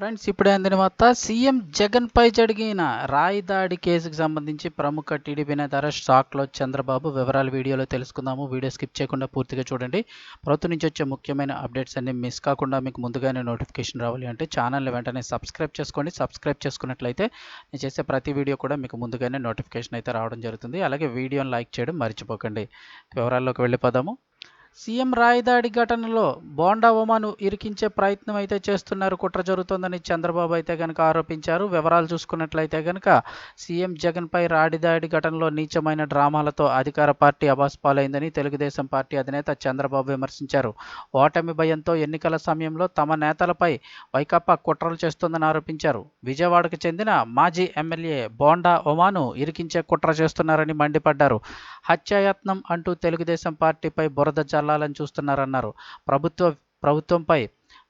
Friends ఇప్పుడే అందిన వార్త సీఎం జగన్పై జరిగిన రాయి దాడి కేసుకు సంబంధించి ప్రముఖ టీడీపీ నేత షాక్లో చంద్రబాబు వివరాలు వీడియోలో తెలుసుకుందాము. వీడియో స్కిప్ చేయకుండా పూర్తిగా చూడండి. ప్రభుత్వం నుంచి వచ్చే ముఖ్యమైన అప్డేట్స్ అన్ని మిస్ కాకుండా మీకు ముందుగానే నోటిఫికేషన్ రావాలి అంటే ఛానల్ని వెంటనే సబ్స్క్రైబ్ చేసుకోండి. సబ్స్క్రైబ్ చేసుకున్నట్లయితే నేను చేసే ప్రతి వీడియో కూడా మీకు ముందుగానే నోటిఫికేషన్ అయితే రావడం జరుగుతుంది. అలాగే వీడియోని లైక్ చేయడం మర్చిపోకండి. వివరాల్లోకి వెళ్ళిపోదాము. సీఎం రాయదాడి ఘటనలో బోండా ఉమాను ఇరికించే ప్రయత్నం అయితే చేస్తున్నారు. కుట్ర జరుగుతోందని చంద్రబాబు అయితే కనుక ఆరోపించారు. వివరాలు చూసుకున్నట్లయితే కనుక సీఎం జగన్పై రాడిదాడి ఘటనలో నీచమైన డ్రామాలతో అధికార పార్టీ అబాస్పాలైందని తెలుగుదేశం పార్టీ అధినేత చంద్రబాబు విమర్శించారు. ఓటమి భయంతో ఎన్నికల సమయంలో తమ నేతలపై వైకాపా కుట్రలు చేస్తోందని ఆరోపించారు. విజయవాడకు చెందిన మాజీ ఎమ్మెల్యే బోండా ఒమాను ఇరికించే కుట్ర చేస్తున్నారని మండిపడ్డారు. హత్యాయత్నం అంటూ తెలుగుదేశం పార్టీపై బురద చల్లాలని చూస్తున్నారన్నారు. ప్రభుత్వ ప్రభుత్వంపై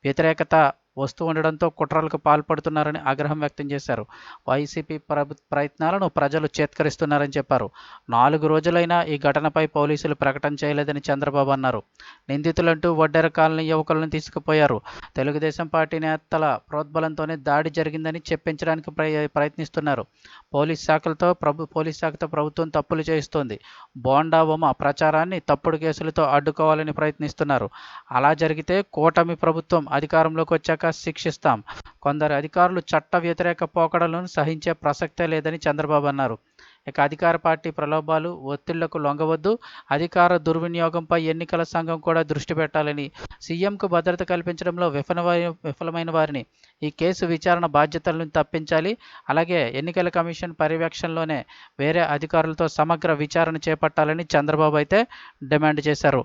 వ్యతిరేకత వస్తూ ఉండడంతో కుట్రలకు పాల్పడుతున్నారని ఆగ్రహం వ్యక్తం చేశారు. వైసీపీ ప్రభు ప్రయత్నాలను ప్రజలు చేత్కరిస్తున్నారని చెప్పారు. నాలుగు రోజులైనా ఈ ఘటనపై పోలీసులు ప్రకటన చేయలేదని చంద్రబాబు అన్నారు. నిందితులంటూ వడ్డెర కాలనీ యువకులను తీసుకుపోయారు. తెలుగుదేశం పార్టీ నేతల ప్రోద్బలంతోనే దాడి జరిగిందని చెప్పించడానికి ప్రయ ప్రయత్నిస్తున్నారు. పోలీస్ శాఖలతో ప్రభు పోలీస్ శాఖతో ప్రభుత్వం తప్పులు చేయిస్తోంది. బోండా ఉమ ప్రచారాన్ని తప్పుడు కేసులతో అడ్డుకోవాలని ప్రయత్నిస్తున్నారు. అలా జరిగితే కూటమి ప్రభుత్వం అధికారంలోకి వచ్చాక శిక్షిస్తాం. కొందరు అధికారులు చట్ట వ్యతిరేక పోకడలను సహించే ప్రసక్తే లేదని చంద్రబాబు అన్నారు. ఇక అధికార పార్టీ ప్రలోభాలు ఒత్తిళ్ళకు లొంగవద్దు. అధికార దుర్వినియోగంపై ఎన్నికల సంఘం కూడా దృష్టి పెట్టాలని సీఎంకు భద్రత కల్పించడంలో విఫల విఫలమైన వారిని ఈ కేసు విచారణ బాధ్యతలను తప్పించాలి. అలాగే ఎన్నికల కమిషన్ పర్యవేక్షణలోనే వేరే అధికారులతో సమగ్ర విచారణ చేపట్టాలని చంద్రబాబు అయితే డిమాండ్ చేశారు.